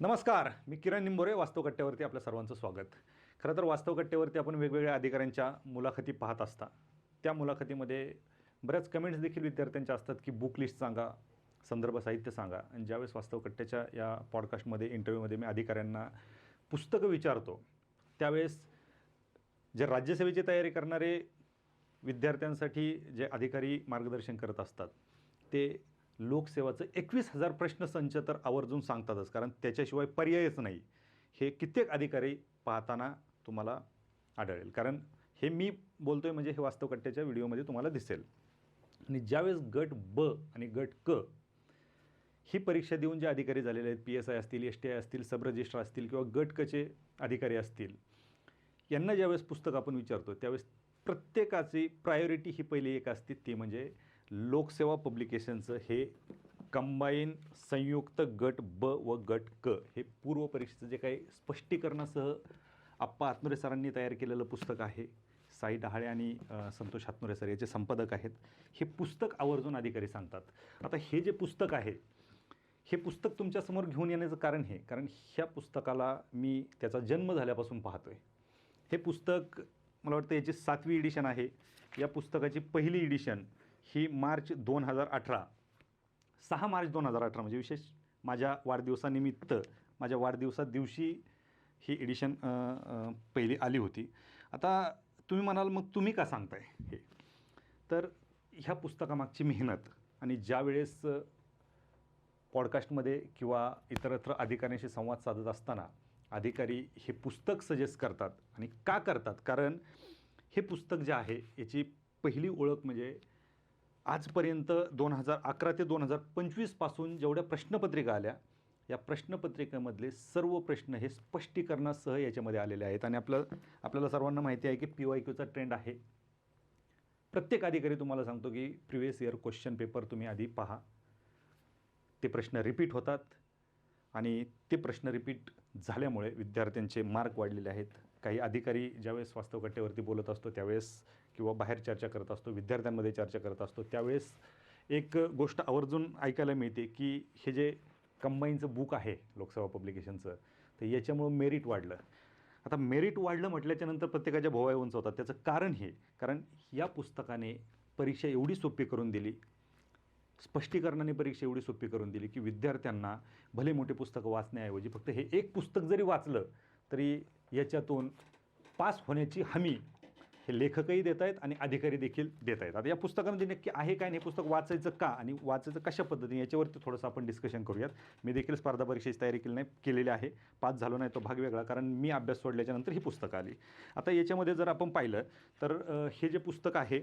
नमस्कार मी किरण निंबोरे वास्तव कट्ट्यावरती आपल्या सर्वांचं स्वागत. खरं तर वास्तव कट्ट्यावरती आपण वेगवेगळ्या अधिकाऱ्यांच्या मुलाखती पाहत असता. त्या मुलाखतीमध्ये बऱ्याच कमेंट्स देखील विद्यार्थ्यांच्या असतात की बुक लिस्ट सांगा संदर्भ साहित्य सांगा. आणि ज्यावेळेस वास्तव कट्ट्याच्या या पॉडकास्टमध्ये इंटरव्ह्यूमध्ये मी अधिकाऱ्यांना पुस्तकं विचारतो त्यावेळेस जे राज्यसेवेची तयारी करणारे विद्यार्थ्यांसाठी जे अधिकारी मार्गदर्शन करत असतात ते लोकसेवाचं एकवीस हजार प्रश्नसंच तर आवर्जून सांगतातच कारण त्याच्याशिवाय पर्यायच नाही. हे कित्येक अधिकारी पाहताना तुम्हाला आढळेल. कारण हे मी बोलतोय म्हणजे हे वास्तवकट्ट्याच्या व्हिडिओमध्ये तुम्हाला दिसेल. आणि ज्यावेळेस गट ब आणि गट क ही परीक्षा देऊन जे अधिकारी झालेले आहेत पी एस आय असतील एस टी आय असतील सब रजिस्ट्रार असतील किंवा गट कचे अधिकारी असतील यांना ज्यावेळेस पुस्तक आपण विचारतो त्यावेळेस प्रत्येकाची प्रायोरिटी ही पहिली एक असते ती म्हणजे लोकसेवा पब्लिकेशनचं हे कंबाईन संयुक्त गट ब व गट क हे पूर्व परीक्षेचं जे काही स्पष्टीकरणासह आप्पा आत्मरे सरांनी तयार केलेलं पुस्तक आहे साई डहाळे आणि संतोष आत्मरे सर याचे संपादक आहेत. हे पुस्तक आवर्जून अधिकारी सांगतात. आता हे जे पुस्तक आहे हे पुस्तक तुमच्यासमोर घेऊन येण्याचं कारण हे कारण ह्या पुस्तकाला मी त्याचा जन्म झाल्यापासून पाहतो आहे हे पुस्तक मला वाटतं याची सातवी एडिशन आहे. या पुस्तकाची पहिली एडिशन ही मार्च दोन हजार अठरा. सहा मार्च दोन हजार अठरा म्हणजे विशेष माझ्या वाढदिवसानिमित्त माझ्या वाढदिवसा दिवशी ही एडिशन पहिली आली होती. आता तुम्ही म्हणाल मग तुम्ही का सांगताय हे? तर ह्या पुस्तकामागची मेहनत आणि ज्या वेळेस पॉडकास्टमध्ये किंवा इतरत्र अधिकाऱ्यांशी संवाद साधत असताना अधिकारी हे पुस्तक सजेस्ट करतात आणि का करतात? कारण हे पुस्तक जे आहे याची पहिली ओळख म्हणजे आजपर्यंत दोन हजार अकरा ते दोन हजार पंचवीसपासून जेवढ्या प्रश्नपत्रिका आल्या या प्रश्नपत्रिकेमधले सर्व प्रश्न हे स्पष्टीकरणासह याच्यामध्ये आलेले आहेत. आणि आपलं आपल्याला सर्वांना माहिती आहे की पी वाय क्यूचा ट्रेंड आहे. प्रत्येक अधिकारी तुम्हाला सांगतो की प्रिव्हियस इयर क्वेश्चन पेपर तुम्ही आधी पहा. ते प्रश्न रिपीट होतात. आणि ते प्रश्न रिपीट झाल्यामुळे विद्यार्थ्यांचे मार्क वाढलेले आहेत. काही अधिकारी ज्यावेळेस वास्तव कट्ट्यावरती बोलत असतो त्यावेळेस किंवा बाहेर चर्चा करत असतो विद्यार्थ्यांमध्ये चर्चा करत असतो त्यावेळेस एक गोष्ट आवर्जून ऐकायला मिळते की हे जे कंबाईनचं बुक आहे लोकसेवा पब्लिकेशनचं तर याच्यामुळं मेरिट वाढलं. आता मेरिट वाढलं म्हटल्याच्यानंतर प्रत्येकाच्या भोवाया उंच होतात. त्याचं कारण हे कारण या पुस्तकाने परीक्षा एवढी सोपी करून दिली स्पष्टीकरणाने परीक्षा एवढी सोपी करून दिली की विद्यार्थ्यांना भले मोठे पुस्तकं वाचण्याऐवजी फक्त हे एक पुस्तक जरी वाचलं तरी याच्यातून पास होण्याची हमी हे लेखकही देत आहेत आणि अधिकारी देखील देत आहेत. आता या पुस्तकामध्ये नक्की आहे काय नाही हे पुस्तक वाचायचं का आणि वाचायचं कशा पद्धतीने याच्यावरती थोडंसं आपण डिस्कशन करूयात. मी देखील स्पर्धा परीक्षेची तयारी केली नाही केलेली आहे. पास झालो नाही तो भाग वेगळा कारण मी अभ्यास सोडल्याच्यानंतर ही पुस्तकं आली. आता याच्यामध्ये जर आपण पाहिलं तर हे जे पुस्तक आहे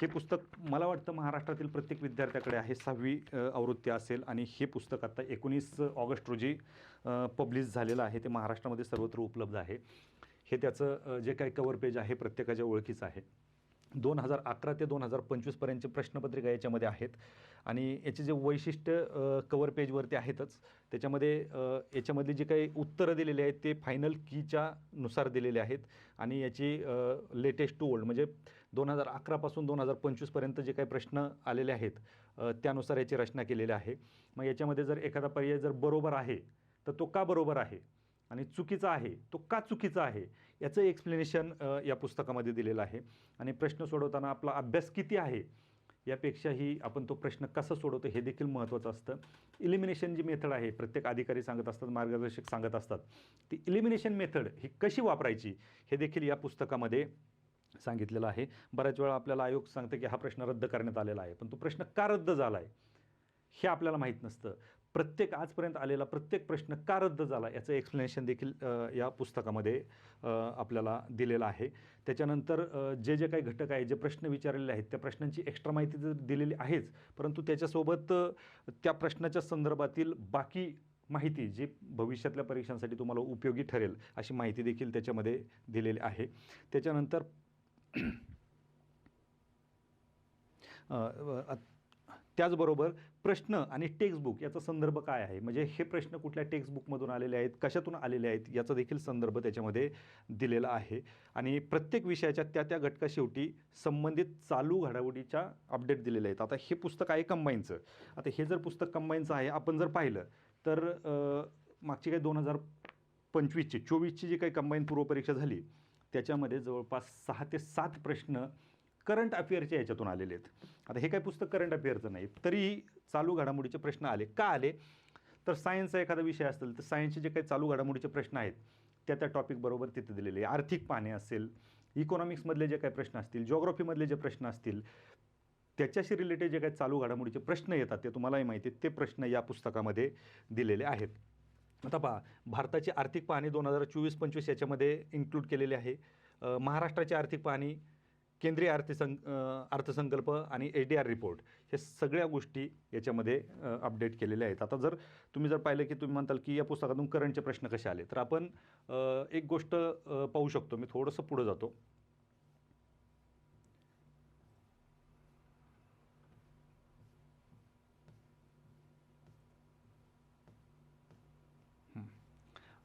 हे पुस्तक मला वाटतं महाराष्ट्रातील प्रत्येक विद्यार्थ्याकडे आहे. सहावी आवृत्ती असेल आणि हे पुस्तक आता एकोणीस ऑगस्ट रोजी पब्लिश झालेलं आहे. ते महाराष्ट्रामध्ये सर्वत्र उपलब्ध आहे. हे त्याचं जे काही कवर पेज आहे प्रत्येकाच्या ओळखीचं आहे. दोन हजार अकरा ते दोन हजार पंचवीसपर्यंतचे प्रश्नपत्रिका याच्यामध्ये आहेत. आणि याचे जे वैशिष्ट्य कवर पेजवरती आहेतच त्याच्यामध्ये याच्यामधली जी काही उत्तरं दिलेली आहेत ते फायनल कीच्या नुसार दिलेले आहेत. आणि याची लेटेस्ट टू ओल्ड म्हणजे दोन हजार अकरापासून दोन हजार पंचवीसपर्यंत जे काही प्रश्न आलेले आहेत त्यानुसार याची रचना केलेली आहे. मग याच्यामध्ये जर एखादा पर्याय जर बरोबर आहे तर तो का बरोबर आहे? आणि चुकीचा आहे तो का चुकीचा आहे? याचं एक्सप्लेनेशन या पुस्तकामध्ये दिलेलं आहे. आणि प्रश्न सोडवताना आपला अभ्यास किती आहे यापेक्षाही आपण तो प्रश्न कसा सोडवतो हे देखील महत्त्वाचं असतं. इलिमिनेशन जी मेथड आहे प्रत्येक अधिकारी सांगत असतात मार्गदर्शक सांगत असतात. ती इलिमिनेशन मेथड ही कशी वापरायची हे देखील या पुस्तकामध्ये सांगितलेलं आहे. बऱ्याच वेळा आपल्याला आयोग सांगतं की हा प्रश्न रद्द करण्यात आलेला आहे पण तो प्रश्न का रद्द झाला आहे हे आपल्याला माहीत नसतं. प्रत्येक आजपर्यंत आलेला प्रत्येक प्रश्न का रद्द झाला याचं एक्सप्लेनेशन देखील या पुस्तकामध्ये आपल्याला दिलेलं आहे. त्याच्यानंतर जे जे काही घटक आहे जे प्रश्न विचारलेले आहेत त्या प्रश्नांची एक्स्ट्रा माहिती तर दिलेली आहेच. परंतु त्याच्यासोबत त्या प्रश्नाच्या संदर्भातील बाकी माहिती जी भविष्यातल्या परीक्षांसाठी तुम्हाला उपयोगी ठरेल अशी माहिती देखील त्याच्यामध्ये दिलेली आहे. त्याच्यानंतर त्याचबरोबर प्रश्न आणि टेक्स्टबुक याचा संदर्भ काय आहे? म्हणजे हे प्रश्न कुठल्या टेक्स्टबुकमधून आलेले आहेत? कशातून आलेले आहेत? याचा देखील संदर्भ त्याच्यामध्ये दिलेला आहे. आणि प्रत्येक विषयाच्या त्या त्या घटकाशेवटी संबंधित चालू घडामोडीच्या अपडेट दिलेल्या आहेत. आता हे पुस्तक आहे कंबाईनचं आता हे जर पुस्तक कंबाईनचं आहे आपण जर पाहिलं तर मागची काही दोन हजार पंचवीसची चोवीसची जी काही कंबाईन पूर्वपरीक्षा झाली त्याच्यामध्ये जवळपास सहा ते सात प्रश्न करंट अफेअरच्या याच्यातून आलेले आहेत. आता हे काही पुस्तक करंट अफेअरचं नाही तरी चालू घडामोडीचे प्रश्न आले. का आले? तर सायन्सचा एखादा विषय असेल तर सायन्सचे जे काही चालू घडामोडीचे प्रश्न आहेत त्या त्या टॉपिकबरोबर तिथे दिलेले आहे. आर्थिक पाहणे असेल इकॉनॉमिक्समधले जे काही प्रश्न असतील जॉग्रॉफीमधले जे प्रश्न असतील त्याच्याशी रिलेटेड जे काही चालू घडामोडीचे प्रश्न येतात ते तुम्हालाही माहिती आहेत. ते प्रश्न या पुस्तकामध्ये दिलेले आहेत. आता पहा भारताची आर्थिक पाहणी दोन हजार चोवीस पंचवीस याच्यामध्ये इन्क्लूड केलेली आहे. महाराष्ट्राची आर्थिक पाहणी केंद्रीय अर्थसंक अर्थसंकल्प आणि एच डी आर रिपोर्ट हे सगळ्या गोष्टी याच्यामध्ये अपडेट केलेल्या आहेत. आता जर तुम्ही जर पाहिलं की तुम्ही म्हणताल की या पुस्तकातून करंटचे प्रश्न कसे आले तर आपण एक गोष्ट पाहू शकतो. मी थोडंसं पुढं जातो.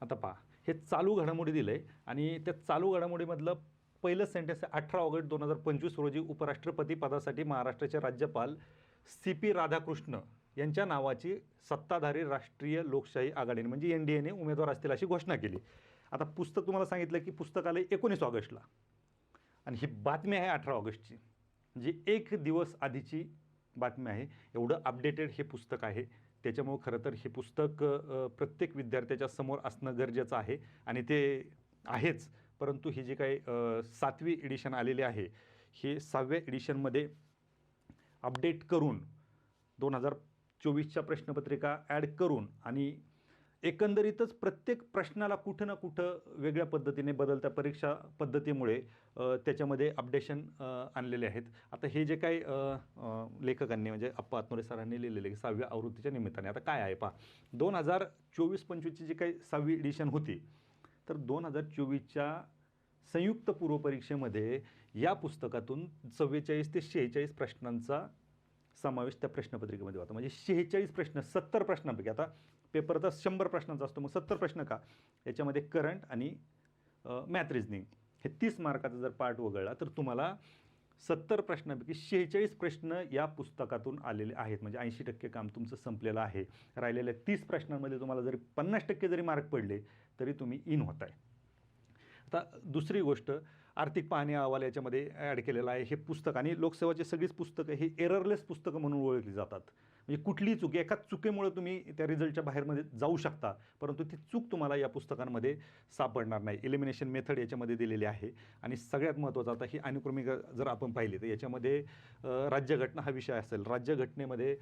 आता पहा. हे चालू घडामोडी दिलं आहे आणि त्या चालू घडामोडीमधलं पहिलं सेंटेन्स आहे अठरा ऑगस्ट दोन हजार पंचवीस रोजी उपराष्ट्रपती पदासाठी महाराष्ट्राचे राज्यपाल सी पी राधाकृष्ण यांच्या नावाची सत्ताधारी राष्ट्रीय लोकशाही आघाडीने म्हणजे एन डी एने उमेदवार असतील अशी घोषणा केली. आता पुस्तक तुम्हाला सांगितलं की पुस्तक आलं एकोणीस ऑगस्टला. आणि ही बातमी आहे अठरा ऑगस्टची म्हणजे एक दिवस आधीची बातमी आहे. एवढं अपडेटेड हे पुस्तक आहे. त्याच्यामुळं खरं तर हे पुस्तक प्रत्येक विद्यार्थ्याच्या समोर असणं गरजेचं आहे. आणि ते आहेच. परंतु ही जी काही सातवी एडिशन आलेली आहे हे सहाव्या एडिशनमध्ये अपडेट करून दोन हजार चोवीसच्या प्रश्नपत्रिका ॲड करून आणि एकंदरीतच प्रत्येक प्रश्नाला कुठं ना कुठं वेगळ्या पद्धतीने बदलत्या परीक्षा पद्धतीमुळे त्याच्यामध्ये अपडेशन आणलेले आहेत. आता हे जे काही लेखकांनी म्हणजे अप्पा आत्मोरे सरांनी लिहिलेले सहाव्या आवृत्तीच्या निमित्ताने आता काय आहे पहा दोन हजार चोवीस पंचवीसची जी काही सहावी एडिशन होती तर दोन हजार चोवीसच्या संयुक्त पूर्वपरीक्षेमध्ये या पुस्तकातून चव्वेचाळीस ते शेहेचाळीस प्रश्नांचा समावेश त्या प्रश्नपत्रिकेमध्ये होता. म्हणजे शेहेचाळीस प्रश्न सत्तर प्रश्नांपैकी. आता पेपर तर शंभर प्रश्नांचा असतो मग सत्तर प्रश्न का? याच्यामध्ये करंट आणि मॅथ रिजनिंग हे तीस मार्काचा जर पार्ट वगळला तर तुम्हाला सत्तर प्रश्नांपैकी शेहेचाळीस प्रश्न या पुस्तकातून आलेले आहेत. म्हणजे ऐंशी टक्के काम तुमचं संपलेलं आहे. राहिलेल्या तीस प्रश्नांमध्ये तुम्हाला जरी पन्नास टक्के जरी मार्क पडले तरी तुम्ही इन होत आहे आता दुसरी गोष्ट आर्थिक पाहणी अहवाल याच्यामध्ये ॲड केलेला आहे. हे पुस्तक आणि लोकसेवाची सगळीच पुस्तकं हे एररलेस पुस्तकं म्हणून ओळखली जातात. म्हणजे कुठली चूक एका चुकीमुळे तुम्ही त्या रिझल्टच्या बाहेरमध्ये जाऊ शकता परंतु ती चूक तुम्हाला या पुस्तकांमध्ये सापडणार नाही. एलिमिनेशन मेथड याच्यामध्ये दिलेली आहे. आणि सगळ्यात महत्त्वाचं आता ही अनुक्रमिका जर आपण पाहिली तर याच्यामध्ये राज्यघटना हा विषय असेल. राज्यघटनेमध्ये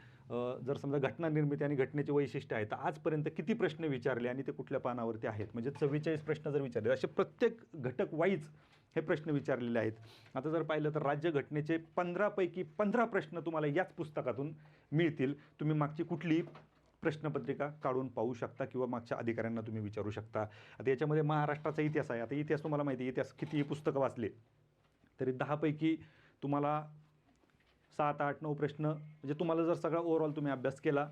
जर समजा घटना निर्मिती आणि घटनेचे वैशिष्ट्य आहे तर आजपर्यंत किती प्रश्न विचारले आणि ते कुठल्या पानावरती आहेत? म्हणजे चव्वेचाळीस प्रश्न जर विचारले असे प्रत्येक घटक वाईज हे प्रश्न विचारलेले आहेत. आता जर पाहिलं तर राज्यघटनेचे पंधरापैकी पंधरा प्रश्न तुम्हाला याच पुस्तकातून मिळतील. तुम्ही मागची कुठली प्रश्नपत्रिका काढून पाहू शकता किंवा मागच्या अधिकाऱ्यांना तुम्ही विचारू शकता. आता याच्यामध्ये महाराष्ट्राचा इतिहास आहे. आता इतिहास तुम्हाला माहिती आहे. इतिहास कितीही पुस्तकं वाचले तरी दहापैकी तुम्हाला सात आठ नऊ प्रश्न म्हणजे तुम्हाला जर सगळा ओव्हरऑल तुम्ही अभ्यास केला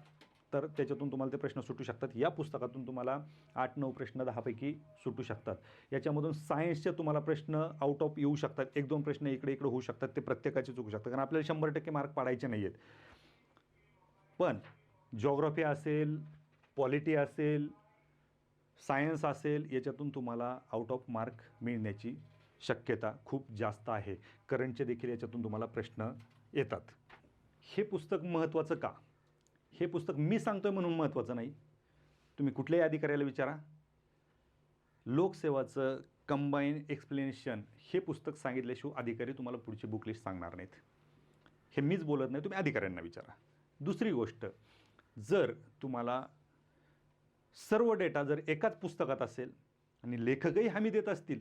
तर त्याच्यातून तुम्हाला ते प्रश्न सुटू शकतात. या पुस्तकातून तुम्हाला आठ नऊ प्रश्न दहापैकी सुटू शकतात. याच्यामधून सायन्सचे तुम्हाला प्रश्न आउट ऑफ येऊ शकतात. एक दोन प्रश्न इकडे इकडे होऊ शकतात. ते प्रत्येकाचे चुकू शकतात. कारण आपल्याला शंभर टक्के मार्क पाडायचे नाही आहेत पण जॉग्रफी असेल पॉलिटी असेल सायन्स असेल याच्यातून तुम्हाला आउट ऑफ मार्क मिळण्याची शक्यता खूप जास्त आहे. करंटचे देखील याच्यातून तुम्हाला प्रश्न येतात. हे पुस्तक महत्त्वाचं का? हे पुस्तक मी सांगतोय म्हणून महत्त्वाचं नाही. तुम्ही कुठल्याही अधिकाऱ्याला विचारा. लोकसेवाचं कंबाईन एक्सप्लेनेशन हे पुस्तक सांगितल्याशिवाय अधिकारी तुम्हाला पुढची बुक लिस्ट सांगणार नाहीत. हे मीच बोलत नाही तुम्ही अधिकाऱ्यांना विचारा. दुसरी गोष्ट जर तुम्हाला सर्व डेटा जर एकाच पुस्तकात असेल आणि लेखकही हमी देत असतील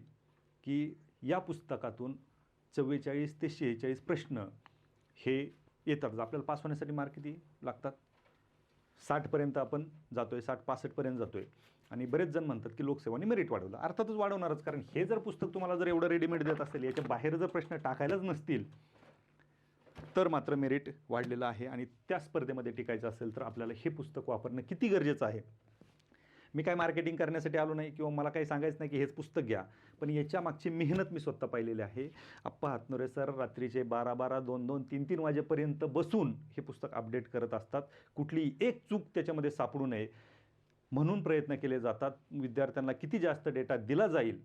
की या पुस्तकातून चव्वेचाळीस ते शेहेचाळीस प्रश्न हे येतात आपल्याला पास होण्यासाठी मार्क किती लागतात? साठपर्यंत आपण जातोय साठ पासष्टपर्यंत जातोय. आणि बरेच जण म्हणतात की लोकसेवाने मेरिट वाढवलं. अर्थातच वाढवणारच कारण हे जर पुस्तक तुम्हाला जर एवढं रेडीमेड देत असेल याच्या बाहेर जर प्रश्न टाकायलाच नसतील तर मात्र मेरिट वाढलेलं आहे. आणि त्या स्पर्धेमध्ये टिकायचं असेल तर आपल्याला हे पुस्तक वापरणं किती गरजेचं आहे? मी काय मार्केटिंग करण्यासाठी आलो नाही किंवा मला काही सांगायचं नाही की हेच पुस्तक घ्या. पण याच्या मागची मेहनत मी स्वतः पाहिलेली आहे. आप्पा हातनोरे सर रात्रीचे बारा बारा दोन दोन तीन तीन वाजेपर्यंत बसून हे पुस्तक अपडेट करत असतात. कुठली एक चूक त्याच्यामध्ये सापडू नये. म्हणून प्रयत्न केले जातात. विद्यार्थ्यांना किती जास्त डेटा दिला जाईल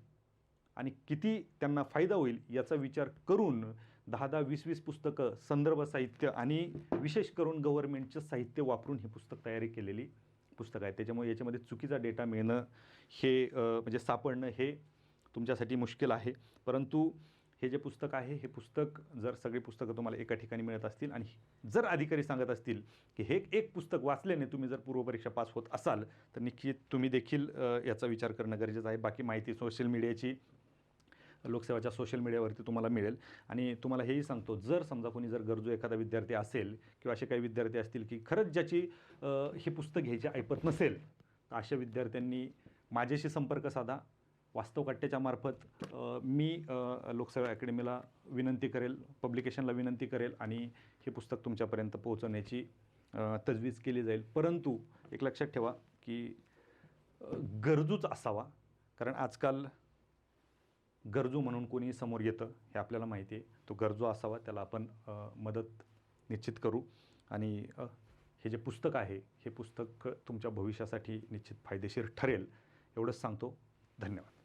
आणि किती त्यांना फायदा होईल याचा विचार करून दहा दहा वीस वीस पुस्तकं संदर्भ साहित्य आणि विशेष करून गव्हर्नमेंटचं साहित्य वापरून ही पुस्तक तयारी केलेली. पुस्तक आहे. त्याच्यामुळे याच्यामध्ये चुकीचा डेटा मिळणं हे म्हणजे सापडणं हे तुमच्यासाठी मुश्किल आहे. परंतु हे जे पुस्तक आहे हे पुस्तक जर सगळी पुस्तकं तुम्हाला एका ठिकाणी मिळत असतील आणि जर अधिकारी सांगत असतील की हे एक पुस्तक वाचल्याने तुम्ही जर पूर्वपरीक्षा पास होत असाल तर निश्चित तुम्ही देखील याचा विचार करणं गरजेचं आहे. बाकी माहिती सोशल मीडियाची लोकसेवाच्या सोशल मीडियावरती तुम्हाला मिळेल. आणि तुम्हाला हेही सांगतो जर समजा कोणी जर गरजू एखादा विद्यार्थी असेल किंवा असे काही विद्यार्थी असतील की खरंच ज्याची हे पुस्तक घ्यायची ऐपत नसेल तर अशा विद्यार्थ्यांनी माझ्याशी संपर्क साधा. वास्तव कट्ट्याच्या मार्फत मी लोकसेवा अकॅडमीला विनंती करेल पब्लिकेशनला विनंती करेल आणि हे पुस्तक तुमच्यापर्यंत पोहोचवण्याची तजवीज केली जाईल. परंतु एक लक्षात ठेवा की गरजूच असावा. कारण आजकाल गरजू म्हणून कोणी समोर येतं हे आपल्याला माहिती आहे. तो गरजू असावा त्याला आपण मदत निश्चित करू. आणि हे जे पुस्तक आहे हे पुस्तक तुमच्या भविष्यासाठी निश्चित फायदेशीर ठरेल एवढंच सांगतो. धन्यवाद.